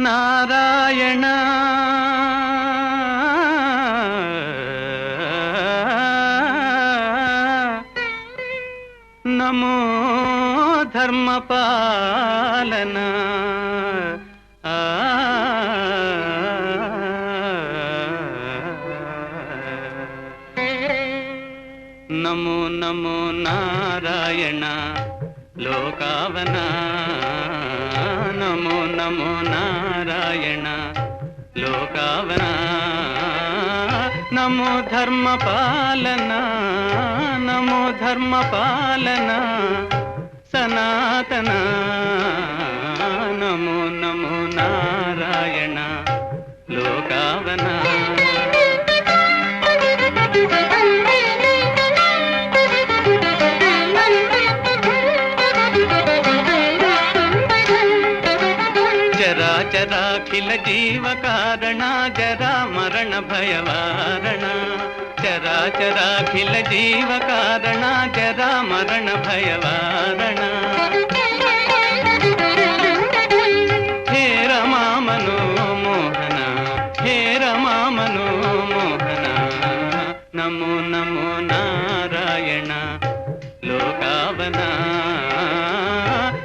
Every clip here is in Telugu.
നാരായണ. നമോ ധർമ്മപാലന. നമോ നമോ നാരായണ. ലോകാവനാ. నమో నారాయణ లోకావన నమో ధర్మ ధర్మపాలన నమో ధర్మ ధర్మపాలన సనాతనా చరాఖిల జీవ కారణ జరా మరణ భయవారణ. చరాచరాఖిల జీవ కారణ జరా మరణ భయవారణ. హే రమా మనోమోహన హే రమా మనోమోహన నమో నమో నారాయణ లోకావన.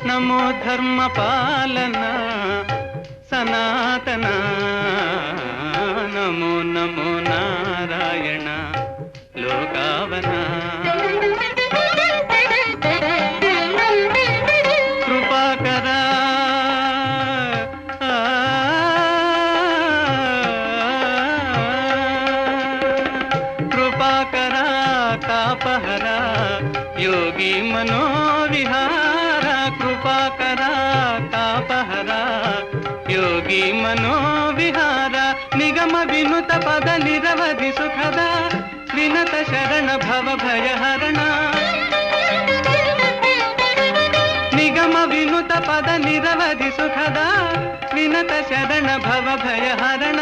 నమో ధర్మ పాలనా సనాతన. నమో నమో నారాయణ. లోకావన. కృపాకర ఆ, కృపాకర యోగి మనో యోగి మనోవిహార నిగమ వినుత పద నిరవధి సుఖద వినత శరణ భవ భయహరణ. నిగమ వినుత పద నిరవధి సుఖద వినత శరణ భవ భయహరణ.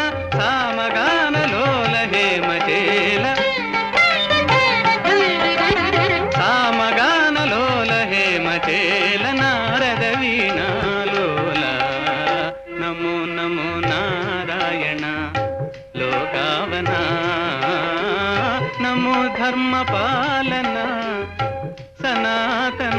ధర్మ పాలన సనాతన